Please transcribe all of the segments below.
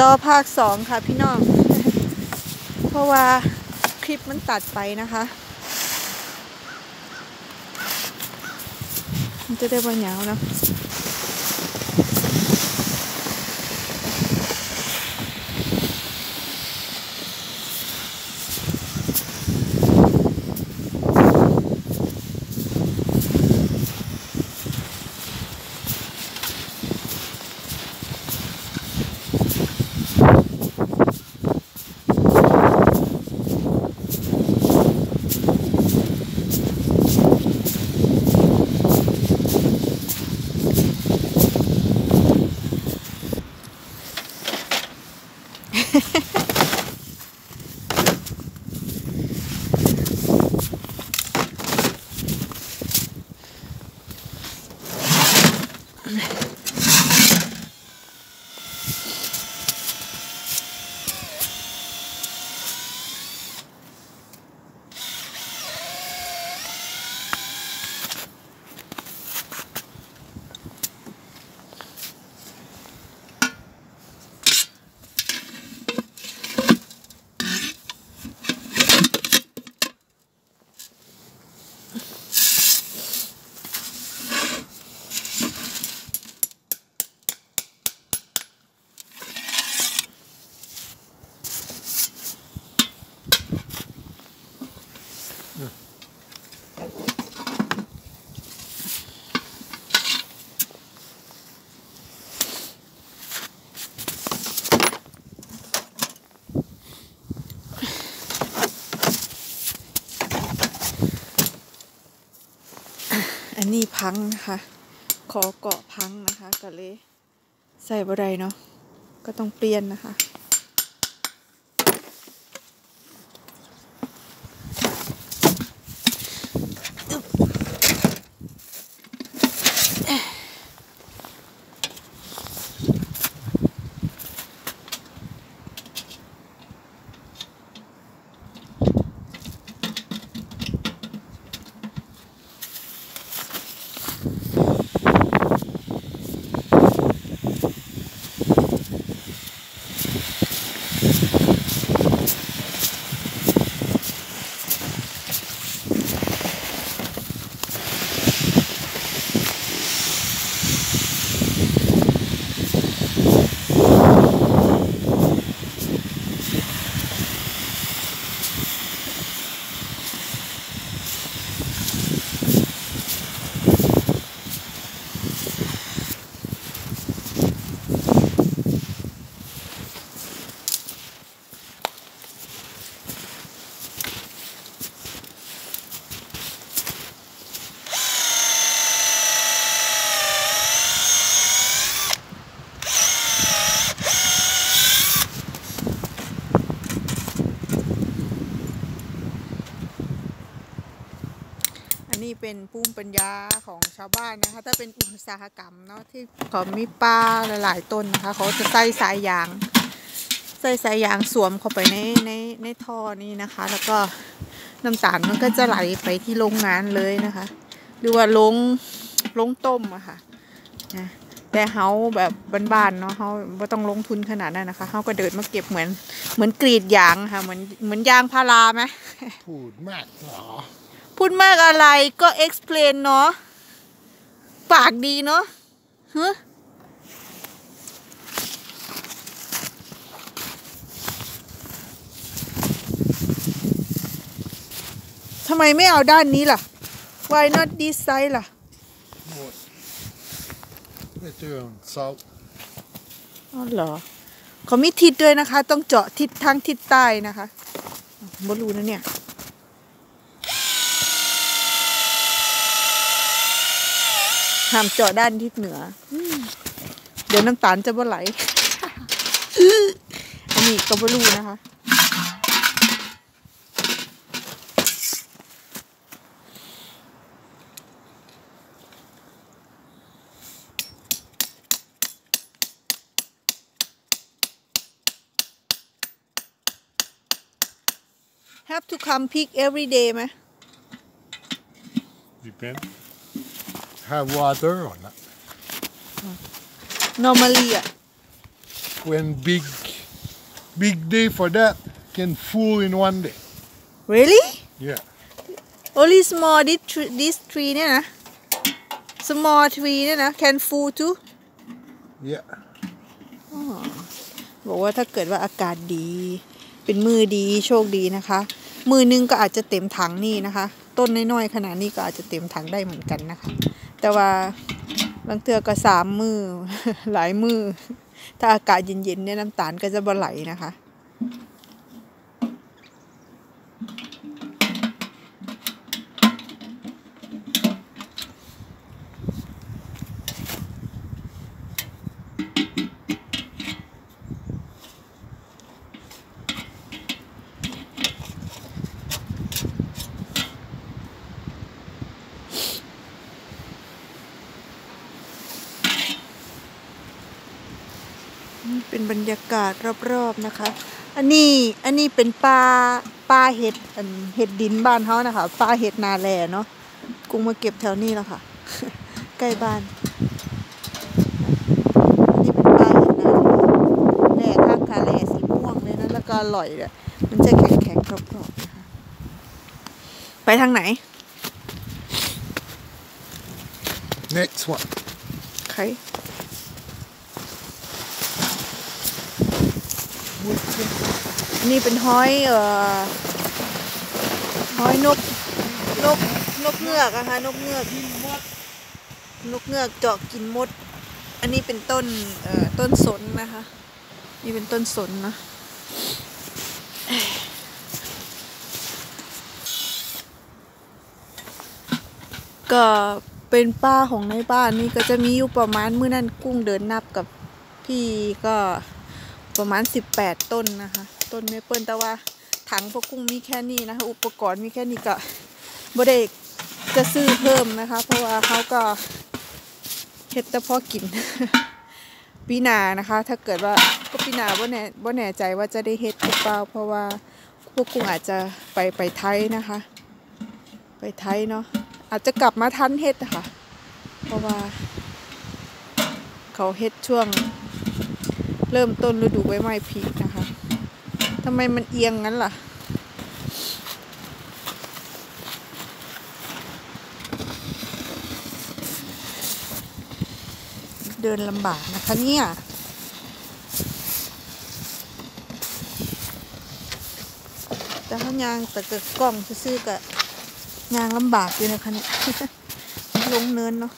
ต่อภาคสองค่ะพี่น้อง เพราะว่าคลิปมันตัดไปนะคะ มันจะได้บางอย่างนะ ね。 อันนี้พังนะคะ ขอเกาะพังนะคะก็เลยใส่บะได้เนาะก็ต้องเปลี่ยนนะคะ เป็นภูมิปัญญาของชาวบ้านนะคะ ถ้าเป็นอุตสาหกรรมเนาะที่เขามีปลาหลายๆต้นนะคะ เขาจะใส่สายยาง ใส่สายยางสวมเข้าไปในในในท่อนี้นะคะ แล้วก็น้ำตาลมันก็จะไหลไปที่โรงงานเลยนะคะ หรือว่าโรงโรงต้มอะค่ะนะแต่เฮาแบบบ้านๆเนาะเฮาไม่ต้องลงทุนขนาดนั้นนะคะเฮาก็เดินมาเก็บเหมือนเหมือนกรีดยางค่ะ เหมือนเหมือนยางพาราไหมพูดมากเหรอ พูดมากอะไรก็ explain เนาะ ปากดีเนาะฮะทำไมไม่เอาด้านนี้ล่ะ why not this side ล่ะหมดไม่เจอเซาอ๋อเหรอเขามีทิศด้วยนะคะ ต้องเจาะทิศทางทิศใต้นะคะบ่รู้นะเนี่ย ห้ามเจาะด้านทิศเหนืออืมเดี๋ยวน้ำตาลจะบ่ไหล อันนี้ก็บ่รู้นะคะ have to come pick every day ไหม depend have water or not normally อะ when big, big day for that can full in one day. really Yeah. only small this tree this tree เนี่ยนะ small tree เนี่ยนะ can full too Yeah. บอกว่าถ้าเกิดว่าอากาศดี เป็นมือดีโชคดีนะคะ มือหนึงก็อาจจะเต็มถังนี่นะคะ ต้นน้อยๆขนาดนี้ก็อาจจะเต็มถังได้เหมือนกันนะคะ แต่ว่าบางเทือก็สามมือหลายมือถ้าอากาศเย็นๆเนี่ยน้ำตาลก็จะบ่ไหลนะคะ เป็นบรรยากาศรอบๆนะคะ อันนี้อันนี้เป็นปลาปลาเห็ดอันเห็ดดินบ้านเขานะคะปลาเห็ดนาแลเนาะกุ้งมาเก็บแถวนี้แล้วค่ะ ใกล้บ้านอันนี้เป็นปลาเห็ดนาแลแร่ข้างคาแลสีม่วงเลยนะแล้วก็อร่อยเลยมันจะแข็งๆกรอบๆนะคะไปทางไหน Next one. ใคร นี่เป็นห้อยเอ่อห้อยนกนกนกเงือกอะคะนกเงือกนกเงือกเจาะกินมด อันนี้เป็นต้นเอ่อต้นสนนะคะ นี่เป็นต้นสนนะก็เป็นป้าของในบ้านนี่ก็จะมีอยู่ประมาณมื้อนั้นกุ้งเดินนับกับพี่ก็ ประมาณ 18 ต้นนะคะ ต้นเมเปิลแต่ว่าถังพวกกุ้งมีแค่นี้นะคะ อุปกรณ์มีแค่นี้ก็บ่ได้จะซื้อเพิ่มนะคะ เพราะว่าเขาก็เฮ็ดแต่พอกินปีนานะคะ ถ้าเกิดว่าก็ปีนาบ่แน่บ่แน่ใจว่าจะได้เฮ็ดหรือเปล่าเพราะว่าพวกกุ้งอาจจะไปไปไทยนะคะ ไปไทยเนาะอาจจะกลับมาทันเฮ็ดค่ะ เพราะว่า เขาเฮ็ดช่วง เริ่มต้นฤดูใบไม้ผลินะคะทำไมมันเอียงงั้นล่ะ เดินลำบากนะคะเนี่ยแต่เขายางแต่เกิดกล้องซื้อกะยางลำบากอยู่นะคะเนี่ยลงเนินเนาะ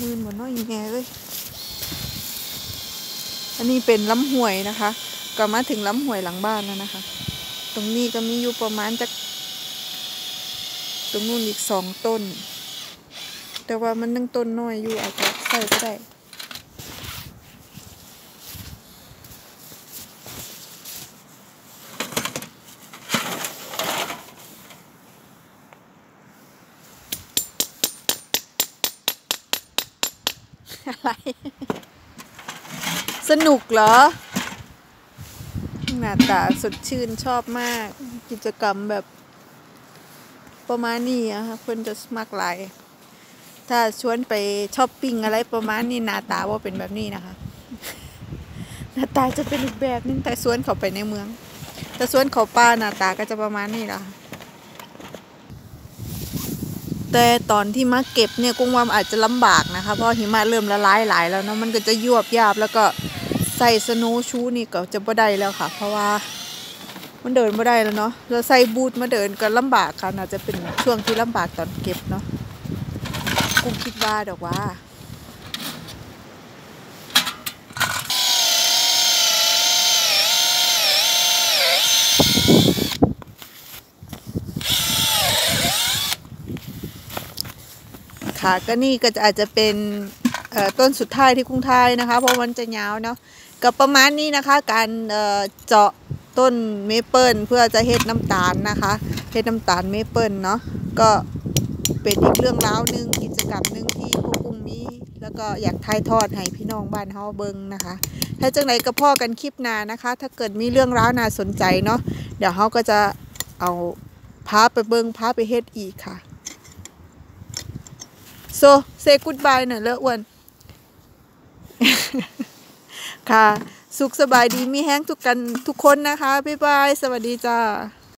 มืนหมดเนาะอีแงเลย อันนี้เป็นลำห้วยนะคะ ก็มาถึงลำห้วยหลังบ้านแล้วนะคะ ตรงนี้ก็มีอยู่ประมาณจากตรงนู้นอีกสองต้น แต่ว่ามันนั่งต้นน้อยอยู่อาจจะใส่ก็ได้ อะไร สนุกเหรอ หน้าตาสดชื่นชอบมาก กิจกรรมแบบประมาณนี้อะค่ะคนจะมักหลายถ้าชวนไปช้อปปิ้งอะไรประมาณนี้หน้าตาว่าเป็นแบบนี้นะคะ หน้าตาจะเป็นอีกแบบนึงแต่สวนเขาไปในเมือง แต่สวนเขาป่าหน้าตาก็จะประมาณนี้ละแต่ตอนที่มาเก็บเนี่ยกุ้งว่ามอาจจะลำบากนะคะ เพราะหิมะเริ่มละลายหลายแล้วเนาะมันก็จะยวบยาบแล้วก็ ใส่สโนว์ชูนี่ก็จะบ่ได้แล้วค่ะ เพราะว่ามันเดินบ่ได้แล้วเนาะแล้วใส่บูทมาเดินก็ลำบากค่ะน่าจะเป็นช่วงที่ลำบากตอนเก็บเนาะกุ้งคิดว่าดอกว่า ค่ะก็นี่ก็จะอาจจะเป็น ต้นสุดท้ายที่กรุงไทยนะคะ เพราะมันจะยาวเนาะก็ประมาณนี้นะคะ การเจาะต้นเมเปิลเพื่อจะเฮ็ดน้ำตาลนะคะเฮ็ดน้ำตาลเมเปิลเนาะก็เป็นอีกเรื่องราวหนึ่งกิจกรรมหนึ่งที่พวกกุ้งมีแล้วก็อยากถ่ายทอดให้พี่น้องบ้านเฮาเบิงนะคะ ถ้าจังไหนก็พ่อกันคลิปหน้านะคะ ถ้าเกิดมีเรื่องราวน่าสนใจเนาะเดี๋ยวเฮาก็จะเอาพาไปเบิงพาไปเฮ็ดอีกค่ะ so say goodbye หน่อยเลอะอ้วน ค่ะ สุขสบายดีมีแห้งทุกกันทุกคนนะคะ บ๊ายบาย สวัสดีจ้า